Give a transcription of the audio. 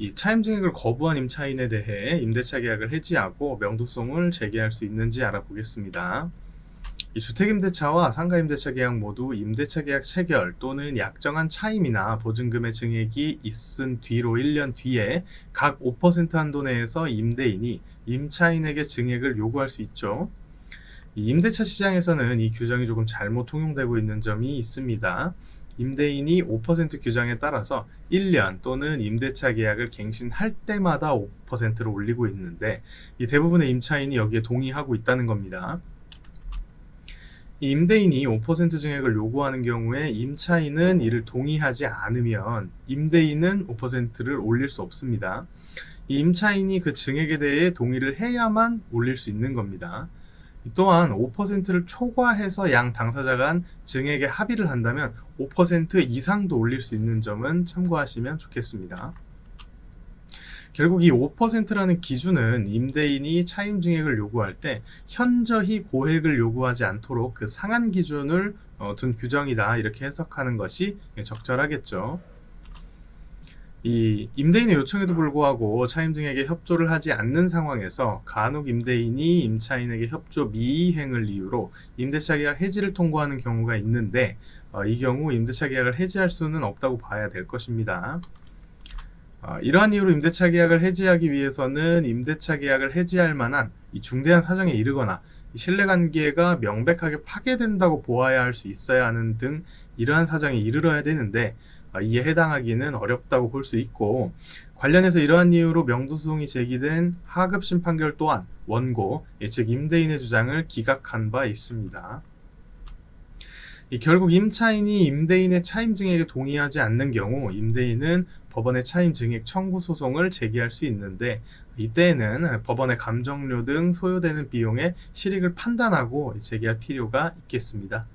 이 차임 증액을 거부한 임차인에 대해 임대차 계약을 해지하고 명도성을 제기할 수 있는지 알아보겠습니다. 이 주택임대차와 상가임대차 계약 모두 임대차 계약 체결 또는 약정한 차임이나 보증금의 증액이 있은 뒤로 1년 뒤에 각 5% 한도 내에서 임대인이 임차인에게 증액을 요구할 수 있죠. 이 임대차 시장에서는 이 규정이 조금 잘못 통용되고 있는 점이 있습니다. 임대인이 5% 규정에 따라서 1년 또는 임대차 계약을 갱신할 때마다 5%를 올리고 있는데 이 대부분의 임차인이 여기에 동의하고 있다는 겁니다. 이 임대인이 5% 증액을 요구하는 경우에 임차인은 이를 동의하지 않으면 임대인은 5%를 올릴 수 없습니다. 이 임차인이 그 증액에 대해 동의를 해야만 올릴 수 있는 겁니다. 또한 5%를 초과해서 양 당사자 간 증액에 합의를 한다면 5% 이상도 올릴 수 있는 점은 참고하시면 좋겠습니다. 결국 이 5%라는 기준은 임대인이 차임 증액을 요구할 때 현저히 고액을 요구하지 않도록 그 상한 기준을 어, 둔 규정이다 이렇게 해석하는 것이 적절하겠죠. 이 임대인의 요청에도 불구하고 차임증에게 협조를 하지 않는 상황에서 간혹 임대인이 임차인에게 협조 미이행을 이유로 임대차 계약 해지를 통보하는 경우가 있는데 어, 이 경우 임대차 계약을 해지할 수는 없다고 봐야 될 것입니다. 어, 이러한 이유로 임대차 계약을 해지하기 위해서는 임대차 계약을 해지할 만한 이 중대한 사정에 이르거나 이 신뢰관계가 명백하게 파괴된다고 보아야 할 수 있어야 하는 등 이러한 사정에 이르러야 되는데 어, 이에 해당하기는 어렵다고 볼 수 있고 관련해서 이러한 이유로 명도소송이 제기된 하급심 판결 또한 원고, 예, 즉 임대인의 주장을 기각한 바 있습니다. 이 결국 임차인이 임대인의 차임 증액에 동의하지 않는 경우 임대인은 법원의 차임 증액 청구 소송을 제기할 수 있는데 이때에는 법원의 감정료 등 소요되는 비용의 실익을 판단하고 제기할 필요가 있겠습니다.